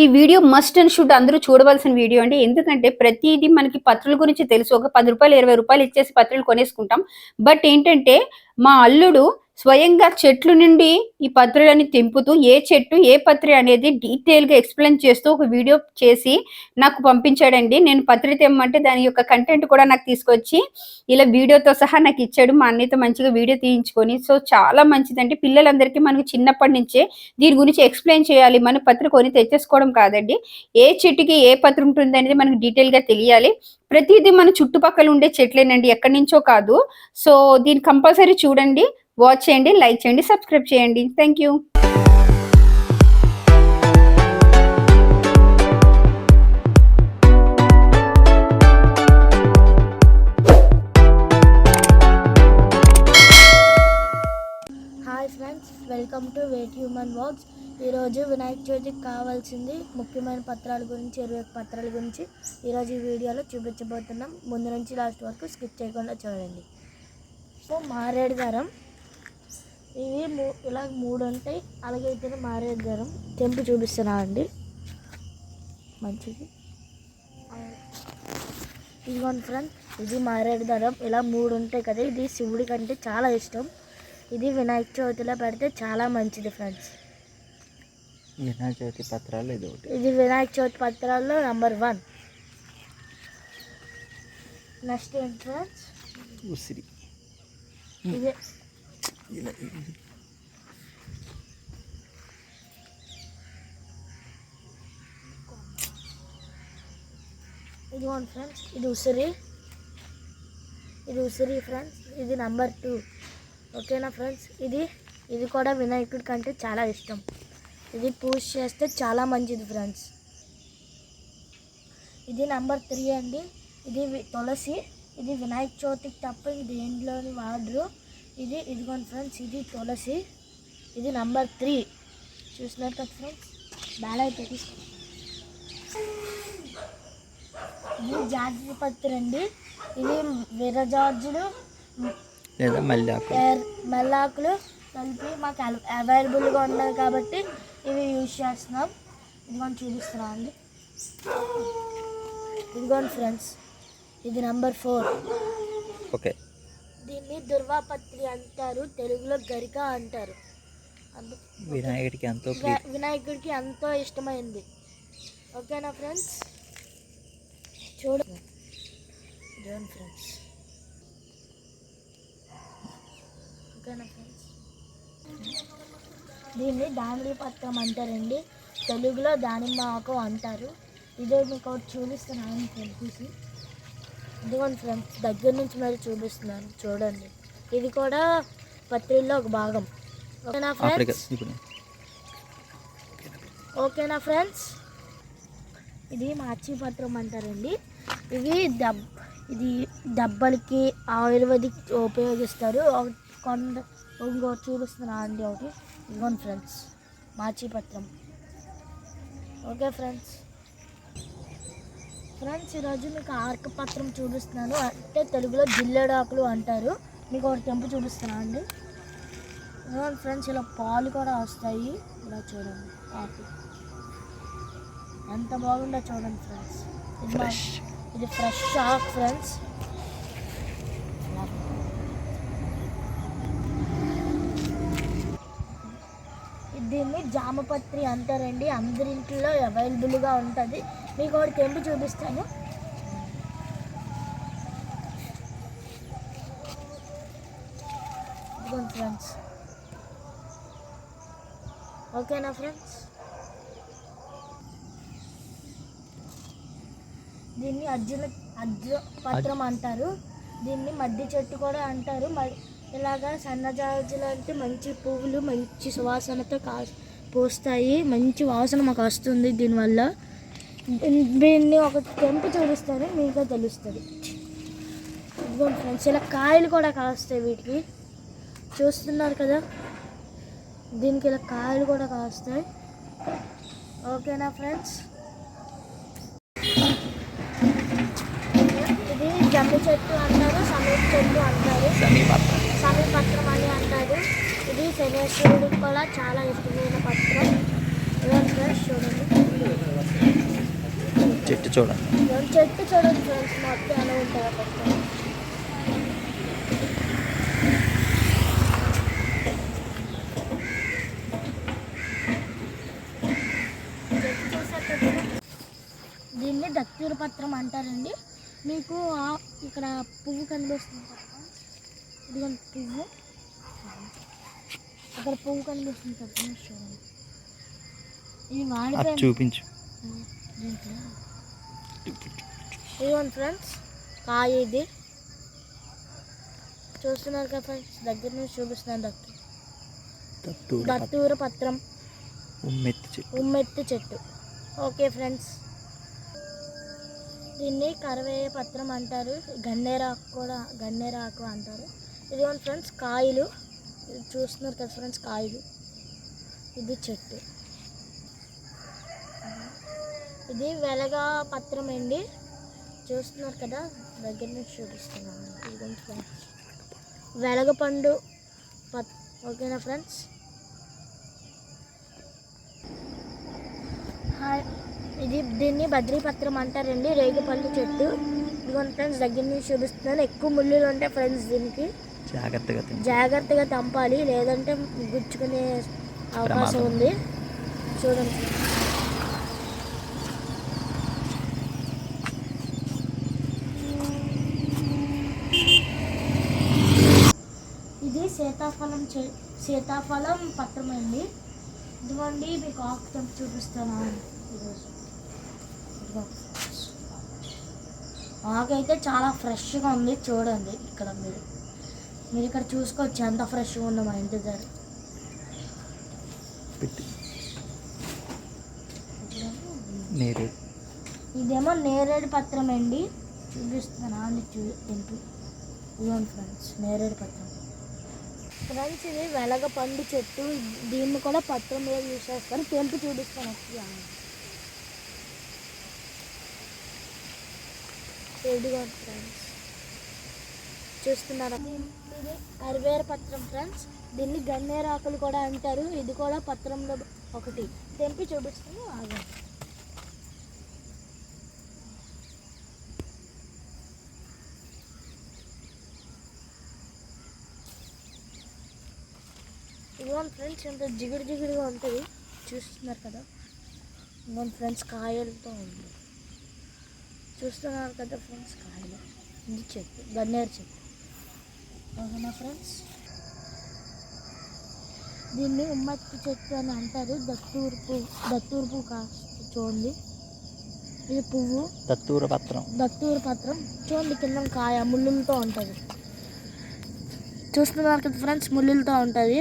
ఈ video must and should అందరూ చూడవలసిన వీడియో అండి. ఎందుకంటే ప్రతిదీ మనకి పత్రుల గురించి తెలుసు. ఒక పది రూపాయలు ఇరవై రూపాయలు ఇచ్చేసి పత్రులు కొనేసుకుంటాం. బట్ ఏంటంటే మా అల్లుడు స్వయంగా చెట్లు నుండి ఈ పత్రులని తెంపుతూ ఏ చెట్టు ఏ పత్రి అనేది డీటెయిల్గా ఎక్స్ప్లెయిన్ చేస్తూ ఒక వీడియో చేసి నాకు పంపించాడండి. నేను పత్రి తెమ్మంటే దాని యొక్క కంటెంట్ కూడా నాకు తీసుకొచ్చి ఇలా వీడియోతో సహా నాకు ఇచ్చాడు. మా అన్నయ్యతో మంచిగా వీడియో తీయించుకొని సో చాలా మంచిదండి. పిల్లలందరికీ మనకు చిన్నప్పటి నుంచే దీని గురించి ఎక్స్ప్లెయిన్ చేయాలి. మన పత్రి కొని తెచ్చేసుకోవడం కాదండి. ఏ చెట్టుకి ఏ పత్రి ఉంటుంది అనేది మనకు డీటెయిల్గా తెలియాలి. ప్రతిదీ మన చుట్టుపక్కల ఉండే చెట్లేనండి ఎక్కడి నుంచో కాదు. సో దీన్ని కంపల్సరీ చూడండి వాచ్ చేయండి లైక్ చేయండి సబ్స్క్రైబ్ చేయండి. థ్యాంక్ యూ ఈరోజు వినాయక చవితికి కావాల్సింది ముఖ్యమైన పత్రాల గురించి ఇరవై ఒక్క పత్రాల గురించి ఈరోజు ఈ వీడియోలో చూపించబోతున్నాం. ముందు నుంచి లాస్ట్ వరకు స్కిప్ చేయకుండా చూడండి. సో మారేడు దారం ఇవి మూ ఇలా మూడు ఉంటాయి. అలాగే అయితే మారేడు దారం తెంపు చూపిస్తున్నా అండి. మంచిది. ఇదిగోండి ఫ్రెండ్ ఇది మారేడు దారం ఇలా మూడు ఉంటాయి కదా ఇది శివుడి కంటే చాలా ఇష్టం. ఇది వినాయక చవితిలో పెడితే చాలా మంచిది ఫ్రెండ్స్ వినాయక చవితి పత్రాలు ఇది ఒకటి. ఇది వినాయక చవితి పత్రాల్లో నంబర్ వన్. నెక్స్ట్ ఏంటి ఫ్రెండ్స్ ఉసిరి. ఇదే. ఇలా ఇదిగోండి ఫ్రెండ్స్ ఇది ఉసిరి. ఇది ఉసిరి ఫ్రెండ్స్ ఇది నంబర్ టూ. ఓకేనా ఫ్రెండ్స్? ఇది ఇది కూడా వినాయకుడి కంటే చాలా ఇష్టం. ఇది పూజ చేస్తే చాలా మంచిది ఫ్రెండ్స్ ఇది నంబర్ త్రీ అండి. ఇది తులసి ఇది వినాయక చవితికి తప్ప ఇది దేంట్లోని వాడరు ఇది ఇదిగోండి ఫ్రెండ్స్ ఇది తులసి. ఇది నంబర్ త్రీ చూసినారు కదా ఫ్రెండ్స్ బాగా ఇది జాతి పత్రి అండి ఇది విరజార్జులు మెల్లాకులు కలిపి మాకు అవ- అవైలబుల్గా ఉన్నాయి కాబట్టి ఇవి యూజ్ చేస్తున్నాం. ఇదిగోండి చూపిస్తున్నాం అండి ఇదిగోండి ఫ్రెండ్స్ ఇది నెంబర్ ఫోర్. ఓకే. దీన్ని దుర్వాపత్రి అంటారు తెలుగులో గరిక అంటారు. వినాయకుడికి ఎంతో వినాయకుడికి ఎంతో ఇష్టమైంది. ఓకేనా ఫ్రెండ్స్? చూడ. చూడండి ఫ్రెండ్స్. ఓకేనా ఫ్రెండ్స్? దీన్ని దానిమ్మ పత్రం అంటారండి. తెలుగులో దానిమ్మ ఆకు అంటారు. ఇదే మీకు ఒకటి చూపిస్తున్నాను చూసి. ఇదిగోండి ఫ్రెండ్స్ దగ్గర నుంచి మరి చూపిస్తున్నాను. చూడండి. ఇది కూడా పత్రిలో ఒక భాగం. ఓకేనా ఫ్రెండ్స్? ఓకేనా ఫ్రెండ్స్? ఇది మాచి పత్రం అంటారండి. ఇవి దబ్ ఇది దెబ్బలకి ఆయుర్వేదిక్ ఉపయోగిస్తారు. ఒక- కొంత ఇంకోటి చూపిస్తున్నా అండి ఒకటి. ఇదిగోండి ఫ్రెండ్స్. మాచి పత్రం. Okay friends. ఫ్రెండ్స్ ఈరోజు మీకు ఆర్క పత్రం చూపిస్తున్నాను. అంటే తెలుగులో జిల్లేడాకులు అంటారు. మీకు ఒకటి తెంపు చూపిస్తున్నా అండి. ఇదిగోండి ఫ్రెండ్స్ ఇలా పాలు కూడా వస్తాయి. ఇలా చూడండి ఆకు. ఎంత బాగుందో చూడండి ఫ్రెండ్స్. ఇది ఫ్రెష్ ఆక్ ఫ్రెండ్స్ దీన్ని జామపత్రి అంటారండి. అందరి ఇంట్లో అవైలబుల్గా ఉంటుంది. మీకు ఒకటి తెంపు చూపిస్తాను. ఫ్రెండ్స్ ఓకేనా ఫ్రెండ్స్ దీన్ని అర్జున అర్జున పత్రం అంటారు. దీన్ని మద్ది చెట్టు కూడా అంటారు. మ- ఇలాగా సన్నజాజులు అంటే మంచి పువ్వులు మంచి సువాసనతో కా పూస్తాయి. మంచి వాసన మాకు వస్తుంది దీనివల్ల. దీన్- దీన్ని ఒక తెంపు చూపిస్తారు మీకే తెలుస్తుంది. ఇదిగోండి ఫ్రెండ్స్ ఇలా కాయలు కూడా కాస్తాయి వీటికి. చూస్తున్నారు కదా? దీనికి ఇలా కాయలు కూడా కాస్తాయి. ఓకేనా ఫ్రెండ్స్? ఇది జమ్మి చెట్టు అంటారు సమీప చెట్టు అంటారు. సమీపత్రం సమీ పత్రం అని అంటారు. ఇది శనేశ్వరుడికి కూడా చాలా ఇష్టమైన పత్రం. చూడండి. చూడండి. ఇదిగోండి చెట్టు చూడండి ఫ్రెండ్స్ మొత్తం ఎలా చెట్టు చూసారు కదా? దీన్ని దత్తూర పత్రం అంటారండి. మీకు ఇక్కడ పువ్వు కనిపిస్తుంది ఇదిగోండి పువ్వు. అక్కడ పువ్వు కనిపిస్తుంది కదా చూడండి ఇది అది వాడిపోయింది చూపించు. ఇదిగోండి ఫ్రెండ్స్ కాయ ఇది. చూస్తున్నారు కదా ఫ్రెండ్స్ దగ్గర నుంచి చూపిస్తున్నాను తత్తూరు దత్తూర పత్రం. ఉమ్మెత్తి చెట్టు. ఉమ్మెత్తి చెట్టు. Okay friends. దీన్ని కరవేయ పత్రం అంటారు. గన్నేరాకు కూడా గన్నేరాకు అంటారు. ఇదిగోండి ఫ్రెండ్స్ కాయలు. చూస్తున్నారు కదా ఫ్రెండ్స్ కాయలు. ఇది చెట్టు. ఇది వెలగా పత్రం అండి. చూస్తున్నారు కదా దగ్గర నుంచి చూపిస్తున్నాను. ఫ్రెండ్స్ వెలగపండు పత్ ఓకేనా ఫ్రెండ్స్? హాయ్. ఇది దీన్ని బద్రీపత్రం అంటారండి రేగుపళ్ళు చెట్టు. ఇదిగోండి ఫ్రెండ్స్ దగ్గర నుంచి చూపిస్తున్నాను. ఎక్కువ ముళ్ళులు ఉంటాయి ఫ్రెండ్స్ దీనికి. జాగ్రత్తగా జాగ్రత్తగా తంపాలి లేదంటే గుచ్చుకునే అవకాశం. ఉంది. చూడండి. ఇది సీతాఫలం సీతాఫలం పత్రం అండి ఇదిగోండి మీకు ఆకు తెంపి చూపిస్తాను. ఈరోజు ఇదిగో. ఆకు అయితే చాలా ఫ్రెష్గా ఉంది చూడండి. ఇక్కడ మీరు మీరు ఇక్కడ చూసుకోవచ్చు ఎంత ఫ్రెష్గా ఉందో మా ఇంటి దగ్గర. ఇదేమో నేరేడు పత్రం అండి. చూపిస్తున్నాను అండి చూ ఇదిగోండి ఫ్రెండ్స్ నేరేడు పత్రం. ఫ్రెండ్స్ ఇది వెలగ పండు చెట్టు. దీన్ని కూడా పత్రం మీద యూస్ చేస్తారు తెంపి చూపిస్తాను. ఇదిగోండి ఫ్రెండ్స్ చూస్తున్నారా. ఇది అరివేర పత్రం ఫ్రెండ్స్ దీన్ని గన్నేరాకులు కూడా అంటారు. ఇది కూడా పత్రంలో ఒకటి. తెంపి చూపిస్తాను ఆగండి ఇదిగోండి ఫ్రెండ్స్ ఎంత జిగురు జిగురుగా ఉంటుంది. చూస్తున్నారు కదా? ఇదిగోండి ఫ్రెండ్స్ కాయలతో ఉంది. చూస్తున్నారు కదా ఫ్రెండ్స్ కాయలు. ఇది చెట్టు గన్నేరు చెట్టు. ఓకేనా ఫ్రెండ్స్? దీన్ని ఉమ్మత్తి చెట్టు అని అంటారు. దత్తూరు పువ్వు దత్తూరు పువ్వు కాస్త చూడండి. ఇది పువ్వు. తత్తూర పత్రం. దత్తూరు పత్రం. చూడండి కింద కాయ ముళ్ళులతో ఉంటుంది. చూస్తున్నారు కదా ఫ్రెండ్స్ ముళ్ళులతో ఉంటుంది.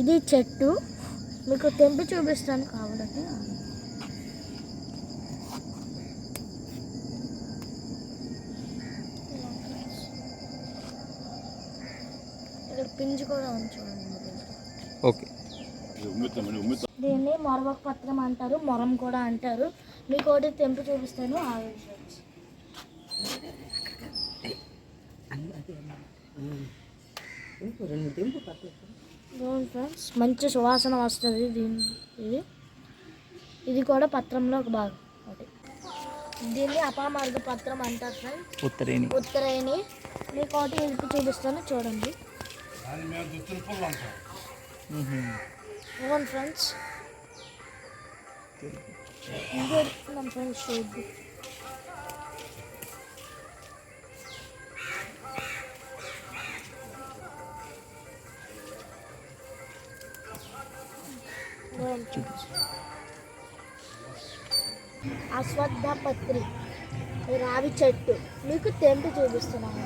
ఇది చెట్టు. మీకు తెంపి చూపిస్తాను కావాలంటే ఇలా friends. ఇక్కడ పింజు కూడా ఉంది చూడండి ముళ్ళులతో. ఓకే దీన్ని మొరవక పత్రం అంటారు మొరం కూడా అంటారు. మీకు ఒకటి తెంపి చూపిస్తాను ఫ్రెండ్స్? మంచి సువాసన వస్తుంది దీని ఇది. ఇది కూడా పత్రంలో ఒక భాగం. ఒకటి. దీన్ని అపామార్గ పత్రం అంటారు ఫ్రెండ్స్. ఉత్తరేణి. ఉత్తరాయణి మీకు ఒకటి చూపిస్తాను చూడండి. మ్మ్. ఇవ్వండి ఫ్రెండ్స్ ఇది ఎడుతున్నాం ఫ్రెండ్స్ చూద్ది అశ్వత్థ పత్రి రావి చెట్టు మీకు తెంపి చూపిస్తున్నాను.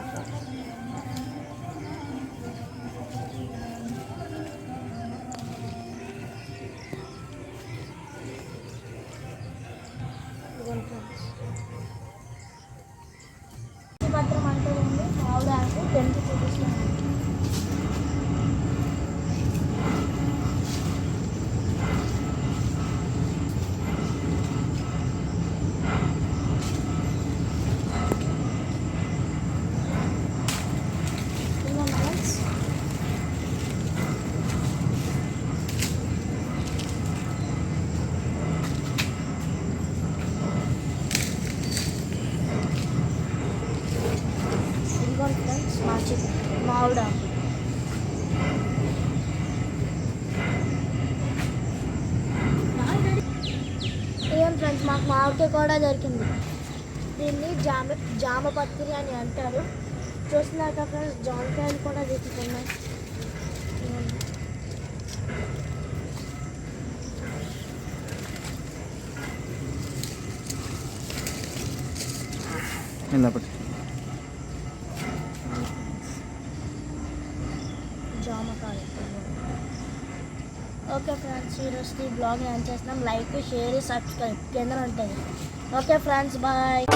మాకు మామిడికాయ కూడా దొరికింది. దీన్ని జామ జామపత్రి అని అంటారు. చూస్తున్నాక ఫ్రెండ్స్ జామకాయలు కూడా పట్టు. జామకాయలు ఓకే ఫ్రెండ్స్ ఈరోజు ఈ బ్లాగ్ నేను చేస్తున్నాం. లైక్ షేర్ సబ్స్క్రైబ్ కింద ఉంటుంది. Okay friends bye